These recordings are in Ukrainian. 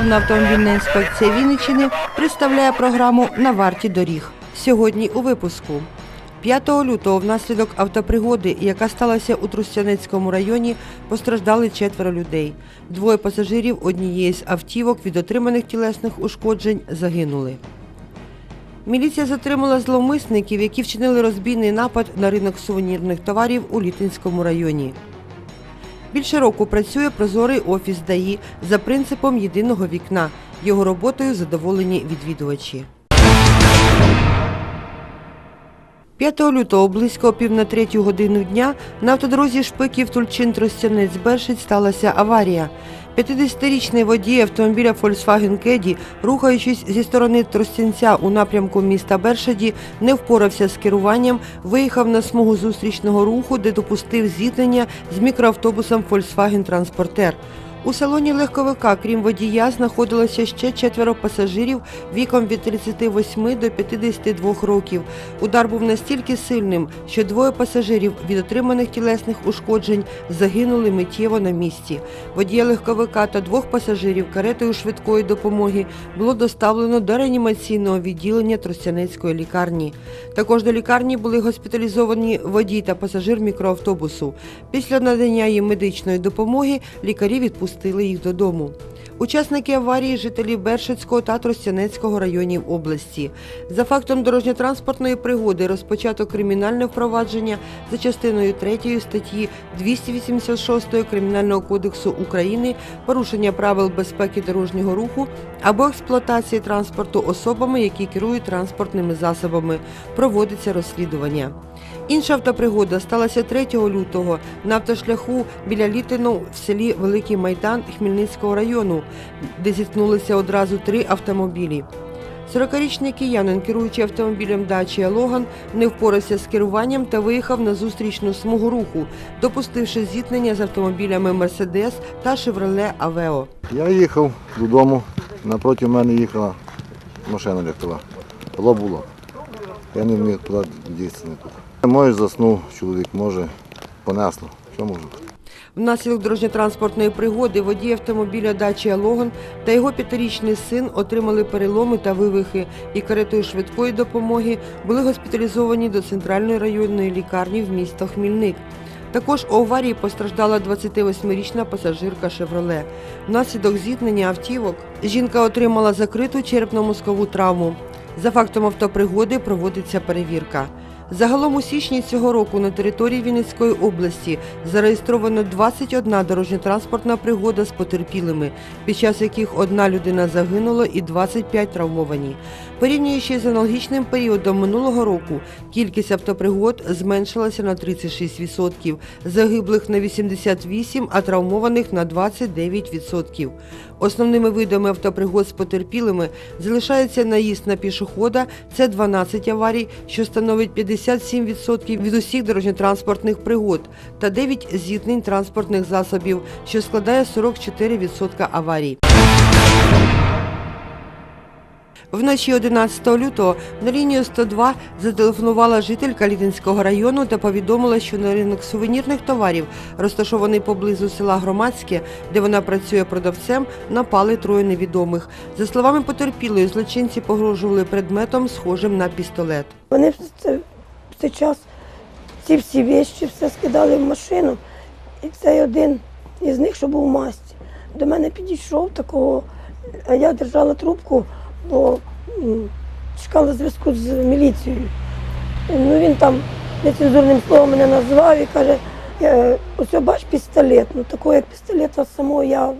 Державна автомобільна інспекція Вінниччини представляє програму на варті доріг. Сьогодні у випуску. 5 лютого внаслідок автопригоди, яка сталася у Трустянецькому районі, постраждали четверо людей. Двоє пасажирів однієї з автівок від отриманих тілесних ушкоджень загинули. Міліція затримала зловмисників, які вчинили розбійний напад на ринок сувенірних товарів у Літинському районі. Більше року працює прозорий офіс ДАІ за принципом єдиного вікна. Його роботою задоволені відвідувачі. 5 лютого близько пів на третю годину дня на автодорозі Шпиків Тульчин Тростянець Бершить сталася аварія. 50-річний водій автомобіля Volkswagen Caddy, рухаючись зі сторони Тростянця у напрямку міста Бершаді, не впорався з керуванням, виїхав на смугу зустрічного руху, де допустив зіткнення з мікроавтобусом Volkswagen Транспортер. У салоні легковика, крім водія, знаходилося ще четверо пасажирів віком від 38 до 52 років. Удар був настільки сильним, що двоє пасажирів від отриманих тілесних ушкоджень загинули миттєво на місці. Водія легковика та двох пасажирів каретою швидкої допомоги було доставлено до реанімаційного відділення Тростянецької лікарні. Також до лікарні були госпіталізовані водій та пасажир мікроавтобусу. Після надання їм медичної допомоги лікарі відпустили їх додому. Учасники аварії жителі Бершицького та Тростянецького районів області. За фактом дорожньо-транспортної пригоди розпочато кримінальне впровадження за частиною 3 статті 286 Кримінального кодексу України порушення правил безпеки дорожнього руху або експлуатації транспорту особами, які керують транспортними засобами. Проводиться розслідування. Інша автопригода сталася 3 лютого на автошляху біля Літину в селі Великий Майдан Хмельницького району, де зіткнулися одразу три автомобілі. 40-річний киянин, керуючи автомобілем Дачія Логан, не впорався з керуванням та виїхав на зустрічну смугу руху, допустивши зіткнення з автомобілями Мерседес та Шевроле Авео. Я їхав додому, напроти мене їхала машина легкова. Було було. Я не міг туди дітися тут. Може заснув чоловік, може понесло. Що може бути? Внаслідок дорожньо-транспортної пригоди водій автомобіля Дачія Логан та його п'ятирічний син отримали переломи та вивихи і каретою швидкої допомоги були госпіталізовані до центральної районної лікарні в місто Хмільник. Також у аварії постраждала 28-річна пасажирка «Шевроле». Внаслідок зіткнення автівок жінка отримала закриту черепно-мозкову травму. За фактом автопригоди проводиться перевірка. Загалом у січні цього року на території Вінницької області зареєстровано 21 дорожньо-транспортна пригода з потерпілими, під час яких одна людина загинула і 25 травмовані. Порівнюючи з аналогічним періодом минулого року, кількість автопригод зменшилася на 36%, загиблих на 88%, а травмованих на 29%. Основними видами автопригод з потерпілими залишається наїзд на пішохода, це 12 аварій, що становить 57% від усіх дорожньо-транспортних пригод, та 9 зіткнень транспортних засобів, що складає 44% аварій. Вночі 11 лютого на лінію 102 зателефонувала жителька Літинського району та повідомила, що на ринок сувенірних товарів, розташований поблизу села Громадське, де вона працює продавцем, напали троє невідомих. За словами потерпілої, злочинці погрожували предметом, схожим на пістолет. Вони в це- в цей час ці всі вещі все скидали в машину. І цей один із них, що був в масці, до мене підійшов такого, а я держала трубку, бо чекали зв'язку з міліцією. Ну він там нецензурним словом мене назвав і каже, «Е, ось бач пістолет. Ну такого як пістолета самого я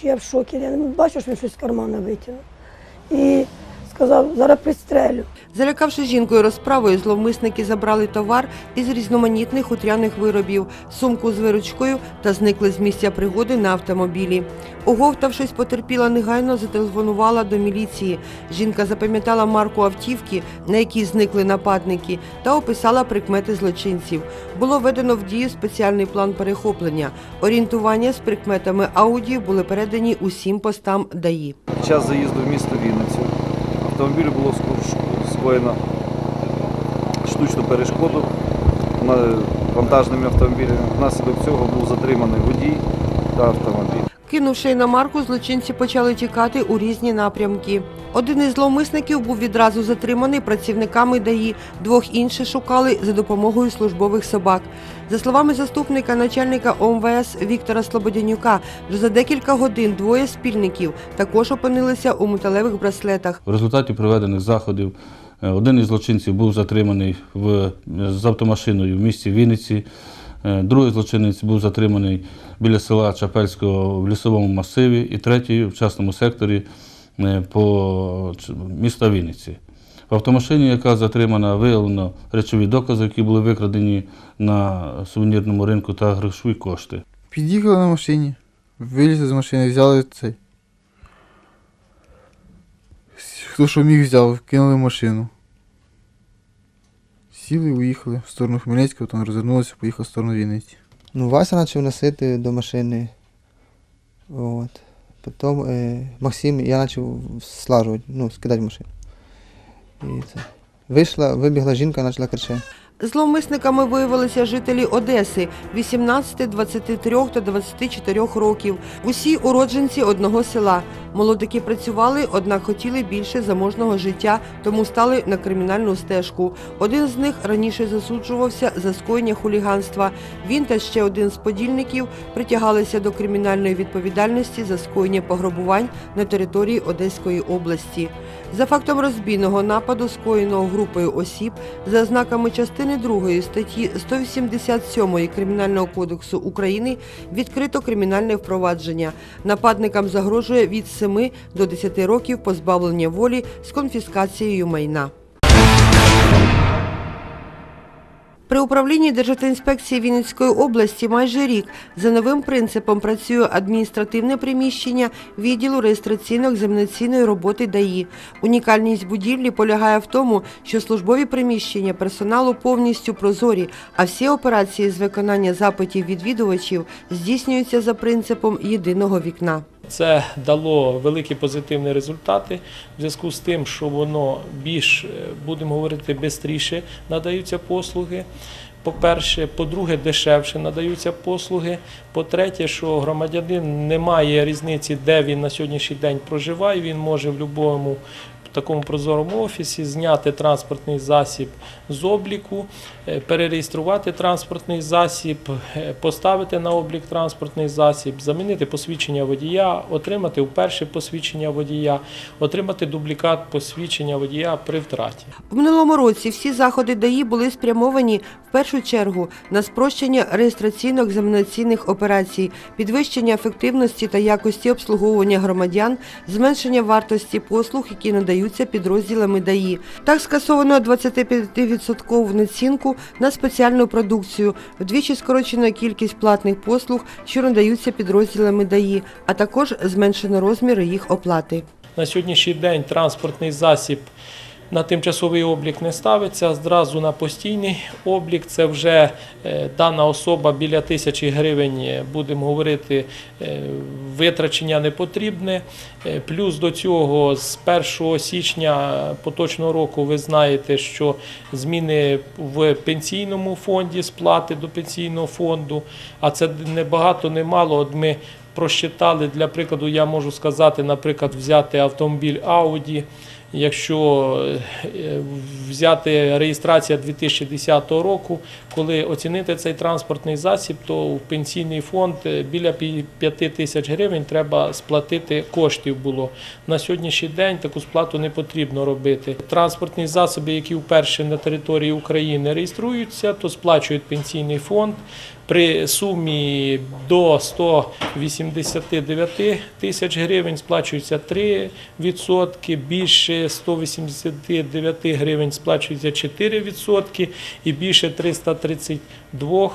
чи я в шокі. Я не бачу, що він щось з кармана витягнув. Сказав, зараз пристрелю. Залякавши жінкою розправою, зловмисники забрали товар із різноманітних хутряних виробів, сумку з виручкою та зникли з місця пригоди на автомобілі. Оговтавшись, потерпіла негайно зателефонувала до міліції. Жінка запам'ятала марку автівки, на якій зникли нападники, та описала прикмети злочинців. Було введено в дію спеціальний план перехоплення. Орієнтування з прикметами Ауді були передані усім постам ДАІ. Час заїзду в місто Вінницю автомобілю було скоєно штучну перешкоду вантажними автомобілями. Внаслідок цього був затриманий водій та автомобіль. Кинувши іномарку, злочинці почали тікати у різні напрямки. Один із зловмисників був відразу затриманий працівниками ДАІ, двох інших шукали за допомогою службових собак. За словами заступника начальника ОМВС Віктора Слободянюка, вже за декілька годин двоє спільників також опинилися у металевих браслетах. В результаті проведених заходів е, один із злочинців був затриманий в, з автомашиною в місті Вінниці. Е, Другий злочинець був затриманий біля села Чапельського в лісовому масиві, і третій в частному секторі е, по міста Вінниці. В автомашині, яка затримана, виявлено речові докази, які були викрадені на сувенірному ринку та грошові кошти. Під'їхали на машині, вилізли з машини, взяли цей. Хто що міг взяв, кинули машину. Сіли, уїхали в сторону Хмельницького, там розвернулися, поїхали в сторону Вінниці. Ну, Вася почав носити до машини. От. Потім е, Максим, я почав слажувати, ну, скидати машину. І це. Вийшла, вибігла жінка, почала кричати. Зловмисниками виявилися жителі Одеси 18, 23 та 24 років. Усі уродженці одного села. Молодики працювали, однак хотіли більше заможного життя, тому стали на кримінальну стежку. Один з них раніше засуджувався за скоєння хуліганства. Він та ще один з подільників притягалися до кримінальної відповідальності за скоєння пограбувань на території Одеської області. За фактом розбійного нападу, скоєного групою осіб, за ознаками частини 2 статті 187 Кримінального кодексу України відкрито кримінальне впровадження. Нападникам загрожує від 7 до 10 років позбавлення волі з конфіскацією майна. При управлінні Державтоінспекції Вінницької області майже рік за новим принципом працює адміністративне приміщення відділу реєстраційно-екзаменаційної роботи ДАІ. Унікальність будівлі полягає в тому, що службові приміщення персоналу повністю прозорі, а всі операції з виконання запитів відвідувачів здійснюються за принципом єдиного вікна. Це дало великі позитивні результати в зв'язку з тим, що воно більш, е, будемо говорити, швидше надаються послуги. По-перше, по-друге, дешевше надаються послуги. По-третє, що громадянин не має різниці, де він на сьогоднішній день проживає. Він може в будь-якому такому прозорому офісі зняти транспортний засіб з обліку, е, перереєструвати транспортний засіб, е, поставити на облік транспортний засіб, замінити посвідчення водія, отримати вперше посвідчення водія, отримати дублікат посвідчення водія при втраті. В минулому році всі заходи ДАІ були спрямовані в першу чергу на спрощення реєстраційно-екзаменаційних операцій, підвищення ефективності та якості обслуговування громадян, зменшення вартості послуг, які надаються підрозділами ДАІ. Так скасовано 25% націнку на спеціальну продукцію, вдвічі скорочена кількість платних послуг, що надаються підрозділами ДАІ, а також зменшено розміри їх оплати. На сьогоднішній день транспортний засіб на тимчасовий облік не ставиться, зразу на постійний облік. Це вже е, дана особа біля тисячі гривень, е, будемо говорити, е, витрачення не потрібне. Плюс до цього з 1 січня поточного року ви знаєте, що зміни в пенсійному фонді, сплати до пенсійного фонду, а це не багато, не мало. От ми просчитали, для прикладу, я можу сказати, наприклад, взяти автомобіль Audi, якщо е, взяти реєстрація 2010 року, коли оцінити цей транспортний засіб, то в пенсійний фонд е, біля 5 тисяч гривень треба сплатити коштів було. На сьогоднішній день таку сплату не потрібно робити. Транспортні засоби, які вперше на території України реєструються, то сплачують пенсійний фонд. При сумі до 189 тисяч гривень сплачується 3%, більше 189 гривень сплачується 4% і більше 332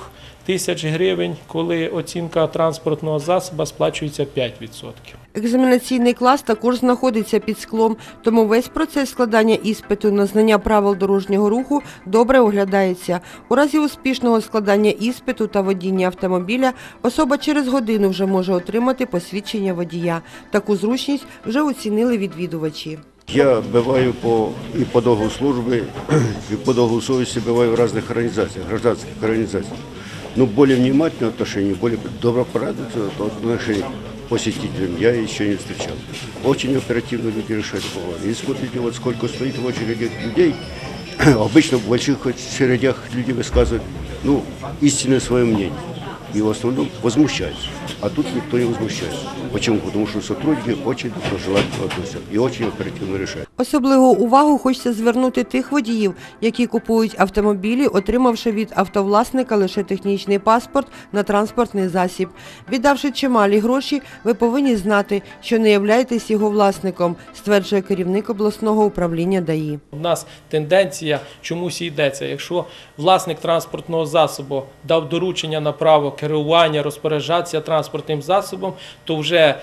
тисяч гривень, коли оцінка транспортного засобу сплачується 5%. Екзаменаційний клас також знаходиться під склом, тому весь процес складання іспиту на знання правил дорожнього руху добре оглядається. У разі успішного складання іспиту та водіння автомобіля особа через годину вже може отримати посвідчення водія. Таку зручність вже оцінили відвідувачі. Я бываю по, и по долгу службы, и по долгу совести бываю в разных организациях, гражданских организациях. Но более внимательное отношение, более добропорядочное отношение посетителям я еще не встречал. Очень оперативно люди решают проблемы. И смотрите, вот сколько стоит в очереди людей. Обычно в больших очередях люди высказывают ну, истинное свое мнение. И в основном возмущаются. А тут никто не возмущается. Почему? Потому что сотрудники очень доброжелательно относятся и очень оперативно решают. Особливу увагу хочеться звернути тих водіїв, які купують автомобілі, отримавши від автовласника лише технічний паспорт на транспортний засіб. Віддавши чималі гроші, ви повинні знати, що не являєтесь його власником, стверджує керівник обласного управління ДАІ. У нас тенденція чомусь йдеться. Якщо власник транспортного засобу дав доручення на право керування, розпоряджатися транспортним засобом, то вже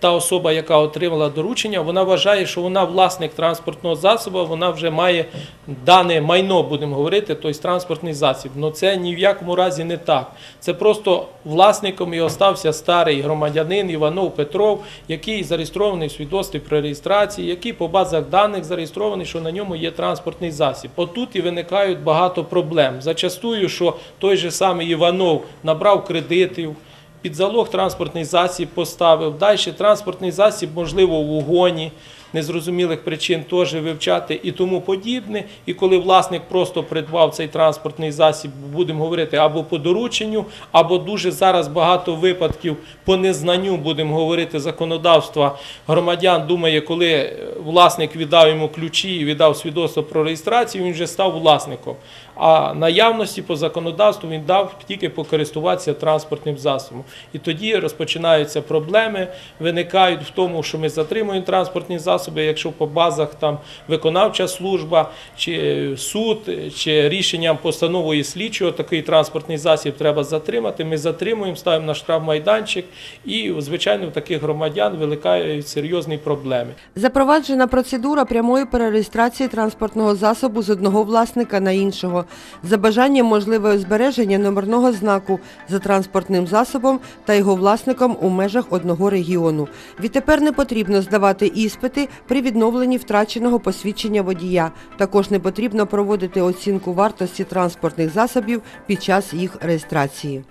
та особа, яка отримала доручення, вона вважає, що вона власник транспортного засобу, вона вже має дане майно, будемо говорити, тобто транспортний засіб. Але це ні в якому разі не так. Це просто власником і остався старий громадянин Іванов Петров, який зареєстрований в свідоцтві про реєстрації, який по базах даних зареєстрований, що на ньому є транспортний засіб. Отут і виникають багато проблем. Зачастую, що той же самий Іванов набрав кредитів. Під залог транспортний засіб поставив. Далі транспортний засіб, можливо, в угоні, незрозумілих причин теж вивчати і тому подібне. І коли власник просто придбав цей транспортний засіб, будемо говорити, або по дорученню, або дуже зараз багато випадків по незнанню, будемо говорити, законодавства громадян думає, коли власник віддав йому ключі і віддав свідоцтво про реєстрацію, він вже став власником. А наявності по законодавству він дав тільки покористуватися транспортним засобом. І тоді розпочинаються проблеми, виникають в тому, що ми затримуємо транспортні засоби, якщо по базах там виконавча служба, чи суд, чи рішенням постановою слідчого такий транспортний засіб треба затримати. Ми затримуємо, ставимо на штрафмайданчик, і, звичайно, в таких громадян виникають серйозні проблеми. Запроваджена процедура прямої перереєстрації транспортного засобу з одного власника на іншого. За бажанням можливе збереження номерного знаку за транспортним засобом та його власником у межах одного регіону. Відтепер не потрібно здавати іспити при відновленні втраченого посвідчення водія. Також не потрібно проводити оцінку вартості транспортних засобів під час їх реєстрації.